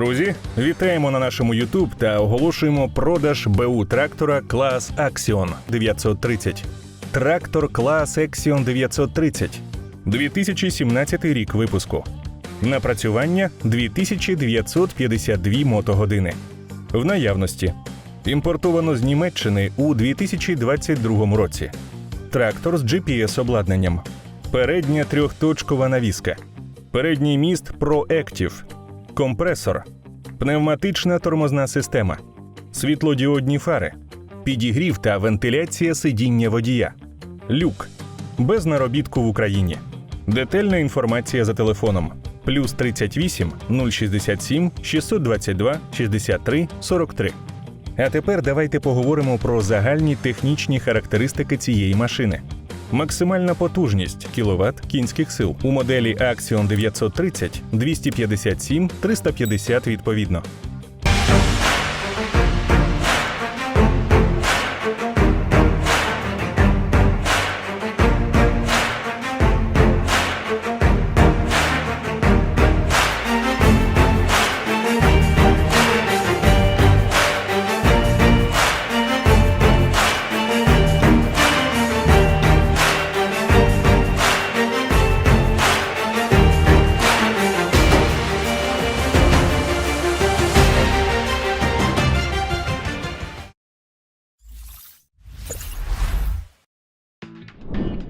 Друзі, вітаємо на нашому YouTube та оголошуємо продаж БУ трактора клас Axion 930. Трактор клас Axion 930. 2017 рік випуску. Напрацювання 2952 мотогодини. В наявності. Імпортовано з Німеччини у 2022 році. Трактор з GPS-обладнанням. Передня трьохточкова навіска. Передній міст ProActive. Компресор. Пневматична тормозна система. Світлодіодні фари. Підігрів та вентиляція сидіння водія. Люк. Без наробітку в Україні. Детальна інформація за телефоном. Плюс 38 067 622 63 43. А тепер давайте поговоримо про загальні технічні характеристики цієї машини. Максимальна потужність кіловат кінських сил у моделі Axion 930 257 350 відповідно.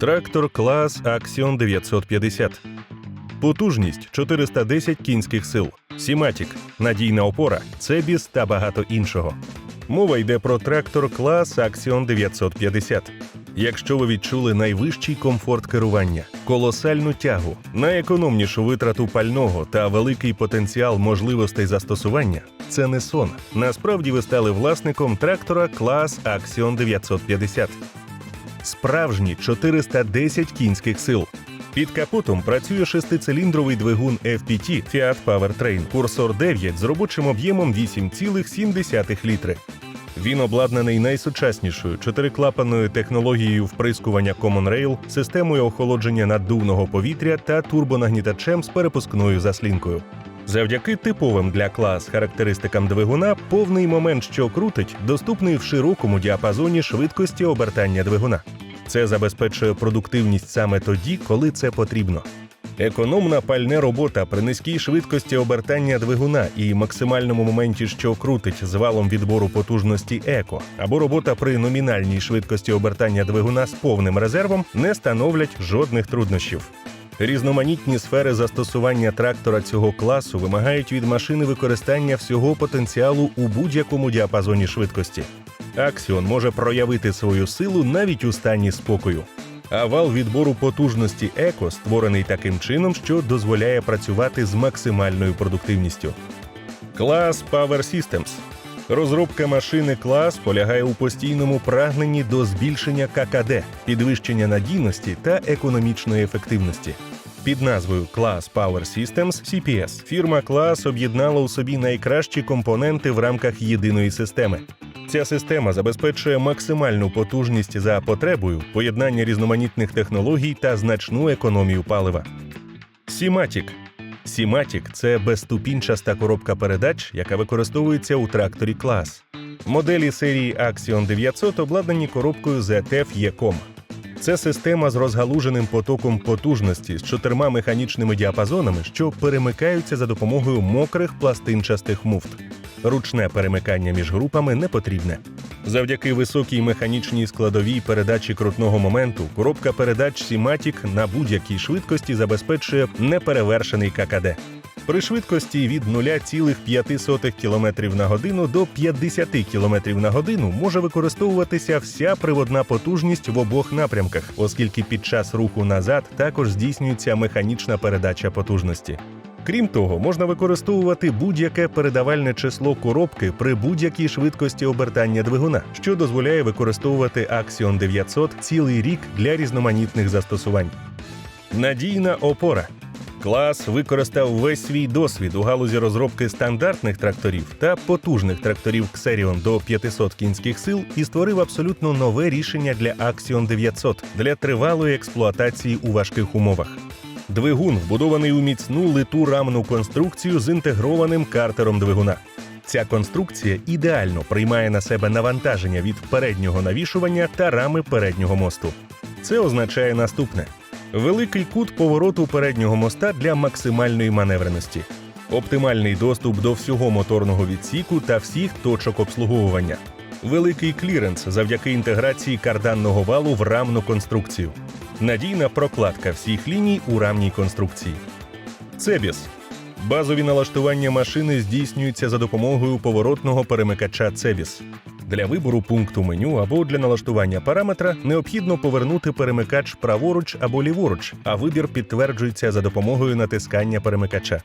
Трактор клас Axion 950. Потужність 410 кінських сил. Сіматік, надійна опора, цебіс та багато іншого. Мова йде про трактор клас Axion 950. Якщо ви відчули найвищий комфорт керування, колосальну тягу, найекономнішу витрату пального та великий потенціал можливостей застосування, це не сон. Насправді ви стали власником трактора клас Axion 950 справжні 410 кінських сил. Під капотом працює шестициліндровий двигун FPT Fiat Powertrain курсор 9 з робочим об'ємом 8,7 літри. Він обладнаний найсучаснішою чотириклапаною технологією вприскування Common Rail, системою охолодження наддувного повітря та турбонагнітачем з перепускною заслінкою. Завдяки типовим для клас характеристикам двигуна, повний момент, що крутить, доступний в широкому діапазоні швидкості обертання двигуна. Це забезпечує продуктивність саме тоді, коли це потрібно. Економна пальне робота при низькій швидкості обертання двигуна і максимальному моменті, що крутить з валом відбору потужності еко, або робота при номінальній швидкості обертання двигуна з повним резервом не становлять жодних труднощів. Різноманітні сфери застосування трактора цього класу вимагають від машини використання всього потенціалу у будь-якому діапазоні швидкості. Аксіон може проявити свою силу навіть у стані спокою. А вал відбору потужності еко створений таким чином, що дозволяє працювати з максимальною продуктивністю. Клас Power Systems Розробка машини клас полягає у постійному прагненні до збільшення ККД, підвищення надійності та економічної ефективності. Під назвою Class Power Systems CPS фірма клас об'єднала у собі найкращі компоненти в рамках єдиної системи. Ця система забезпечує максимальну потужність за потребою, поєднання різноманітних технологій та значну економію палива. Сіматік Сіматік це безступінчаста коробка передач, яка використовується у тракторі клас. Моделі серії Axion 900 обладнані коробкою ZF E-Com. Це система з розгалуженим потоком потужності з чотирма механічними діапазонами, що перемикаються за допомогою мокрих пластинчастих муфт. Ручне перемикання між групами не потрібне. Завдяки високій механічній складовій передачі крутного моменту коробка передач Сіматік на будь-якій швидкості забезпечує неперевершений ККД. При швидкості від 0,5 км на годину до 50 км на годину може використовуватися вся приводна потужність в обох напрямках, оскільки під час руху назад також здійснюється механічна передача потужності. Крім того, можна використовувати будь-яке передавальне число коробки при будь-якій швидкості обертання двигуна, що дозволяє використовувати Axion 900 цілий рік для різноманітних застосувань. Надійна опора. Клас використав весь свій досвід у галузі розробки стандартних тракторів та потужних тракторів Xerion до 500 кінських сил і створив абсолютно нове рішення для Axion 900 для тривалої експлуатації у важких умовах. Двигун вбудований у міцну литу рамну конструкцію з інтегрованим картером двигуна. Ця конструкція ідеально приймає на себе навантаження від переднього навішування та рами переднього мосту. Це означає наступне: великий кут повороту переднього моста для максимальної маневреності, оптимальний доступ до всього моторного відсіку та всіх точок обслуговування, великий кліренс завдяки інтеграції карданного валу в рамну конструкцію, надійна прокладка всіх ліній у рамній конструкції. Цебіс Базові налаштування машини здійснюються за допомогою поворотного перемикача Цебіс. Для вибору пункту меню або для налаштування параметра необхідно повернути перемикач праворуч або ліворуч, а вибір підтверджується за допомогою натискання перемикача.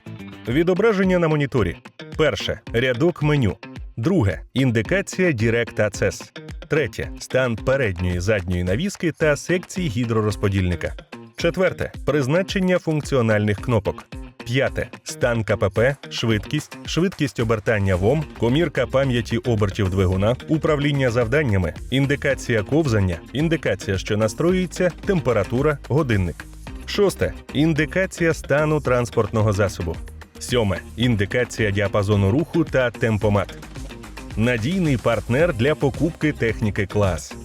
Відображення на моніторі. Перше рядок меню. Друге індикація Direct Access. Третє стан передньої задньої навіски та секції гідророзподільника. Четверте призначення функціональних кнопок. П'яте стан КПП, швидкість, швидкість обертання ВОМ, комірка пам'яті обертів двигуна, управління завданнями, індикація ковзання, індикація, що настроюється, температура, годинник. Шосте індикація стану транспортного засобу. Сьоме індикація діапазону руху та темпомат. Надійний партнер для покупки техніки клас.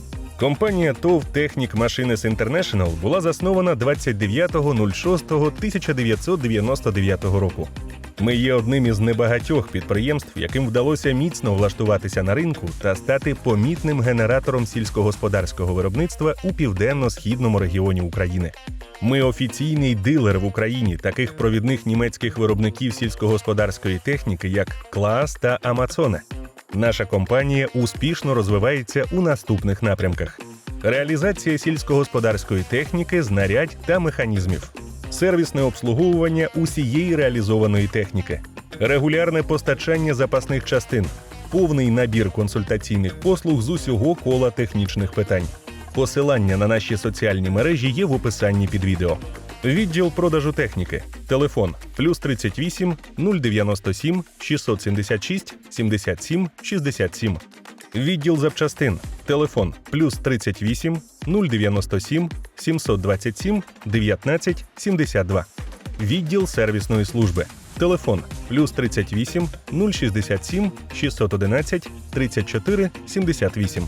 Компанія ТОВ Технік Machines International була заснована 29.06.1999 року. Ми є одним із небагатьох підприємств, яким вдалося міцно влаштуватися на ринку та стати помітним генератором сільськогосподарського виробництва у південно-східному регіоні України. Ми офіційний дилер в Україні таких провідних німецьких виробників сільськогосподарської техніки, як Клаас та Амацоне. Наша компанія успішно розвивається у наступних напрямках: реалізація сільськогосподарської техніки, знарядь та механізмів, сервісне обслуговування усієї реалізованої техніки, регулярне постачання запасних частин, повний набір консультаційних послуг з усього кола технічних питань. Посилання на наші соціальні мережі є в описанні під відео. Відділ продажу техніки. Телефон плюс 38 097 676 77 67. Відділ запчастин. Телефон плюс 38 097 727 19 72. Відділ сервісної служби. Телефон плюс 38 067 611 34 78.